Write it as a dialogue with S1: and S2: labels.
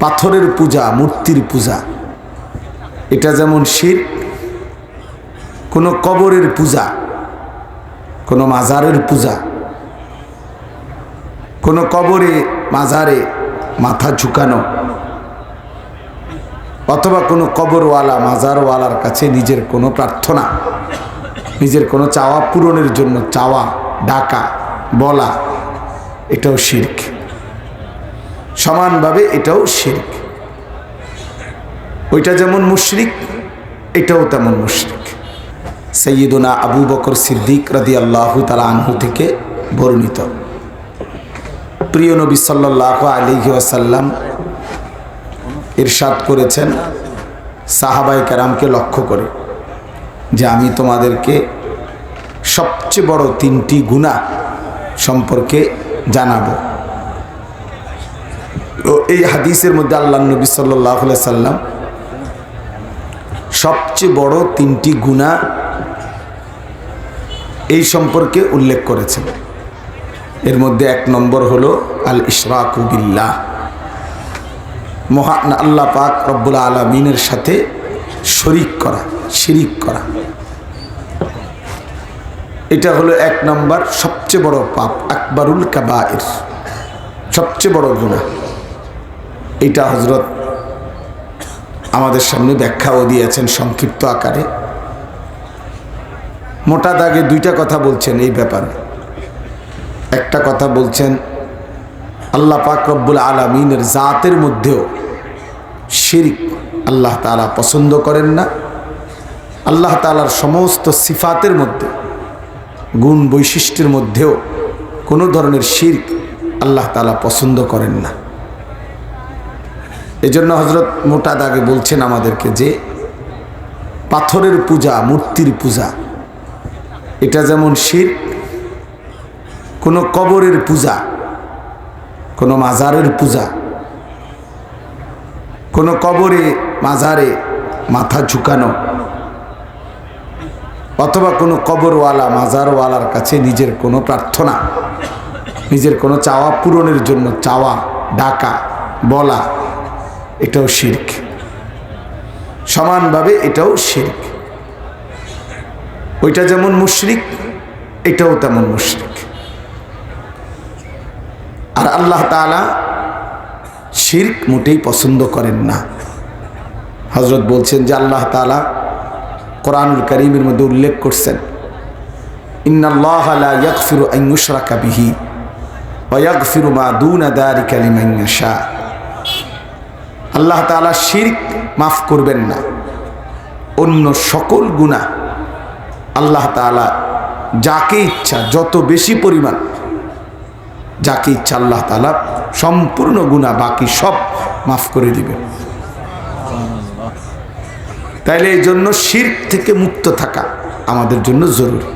S1: পাথরের পূজা, মূর্তির পূজা। এটা যেমন শির, কোনো কবরের পূজা, কোনো মাজারের পূজা, কোনো কবরে, মাজারে মাথা ঝুঁকানো, অথবা কোনো কবরওয়ালা, মাজারওয়ালার কাছে নিজের কোনো প্রার্থনা, নিজের কোনো চাওয়া পূরণের জন্য চাওয়া, ডাকা, বলা, এটাও শির্ক। সমানভাবে এটাও শির্ক। ওইটা যেমন মুশরিক, এটাও তেমন মুশরিক। সৈয়দনা আবু বকর সিদ্দিক রাদি আল্লাহ তালা আনহু থেকে বর্ণিত। প্রিয় নবী সাল্লাহ আলিহি ওয়াসাল্লাম ইরশাদ করেছেন সাহাবাই কারামকে লক্ষ্য করে যে আমি তোমাদেরকে সবচেয়ে বড় তিনটি গুণা সম্পর্কে জানাব। এই হাদিসের মধ্যে আল্লাহ নবী সাল্লাহ সাল্লাম সবচেয়ে বড় তিনটি গুণা এই সম্পর্কে উল্লেখ করেছেন। এর মধ্যে এক নম্বর হলো আল ইশরাকুবিল্লাহ মহান আল্লাহ পাক রব্বুল আলমিনের সাথে শরিক করা, শিরিক করা। এটা হলো এক নম্বর সবচেয়ে বড় পাপ, আকবরুল কাবায়ের সবচেয়ে বড় গুণা এটা হজরত আমাদের সামনে ব্যাখ্যাও দিয়েছেন সংক্ষিপ্ত আকারে। মোটা দাগে দুইটা কথা বলছেন এই ব্যাপারে। একটা কথা বলছেন, আল্লাহ পাক রব্বুল আলমিনের জাতের মধ্যেও শিরিক আল্লাহ তালা পছন্দ করেন না। আল্লাহ তালার সমস্ত সিফাতের মধ্যে, গুণ বৈশিষ্ট্যের মধ্যেও কোনো ধরনের শির্ক আল্লাহ তালা পছন্দ করেন না। এজন্য হজরত মোটা দাগে বলছেন আমাদেরকে যে পাথরের পূজা, মূর্তির পূজা, এটা যেমন শির, কোনো কবরের পূজা, কোনো মাজারের পূজা, কোনো কবরে, মাজারে মাথা ঝুঁকানো, অথবা কোনো কবরওয়ালা, মাজারওয়ালার কাছে নিজের কোনো প্রার্থনা, নিজের কোনো চাওয়া পূরণের জন্য চাওয়া, ডাকা, বলা এটাও শির্ক। সমানভাবে এটাও শির্ক। ওইটা যেমন মুশরিক, এটাও তেমন মুশরিক। আর আল্লাহ তালা শির্ক মোটেই পছন্দ করেন না। হজরত বলছেন যে আল্লাহ তালা কোরআনুল করিমের মধ্যে উল্লেখ করছেন, ইন্নাল্লাহ লা ইয়াগফিরু আন ইউশরাকা বিহি ওয়া ইয়াগফিরু মা দুনা যালিকা লিমান ইয়াশা। আল্লাহ তাআলা শিরক মাফ করবেন না। অন্য সকল গুনাহ আল্লাহ তাআলা যাকে ইচ্ছা, যত বেশি পরিমাণ যাকে ইচ্ছা আল্লাহ তাআলা সম্পূর্ণ গুনাহ বাকি সব মাফ করে দিবেন। তাইলে এই জন্য শির্ক থেকে মুক্ত থাকা আমাদের জন্য জরুরি।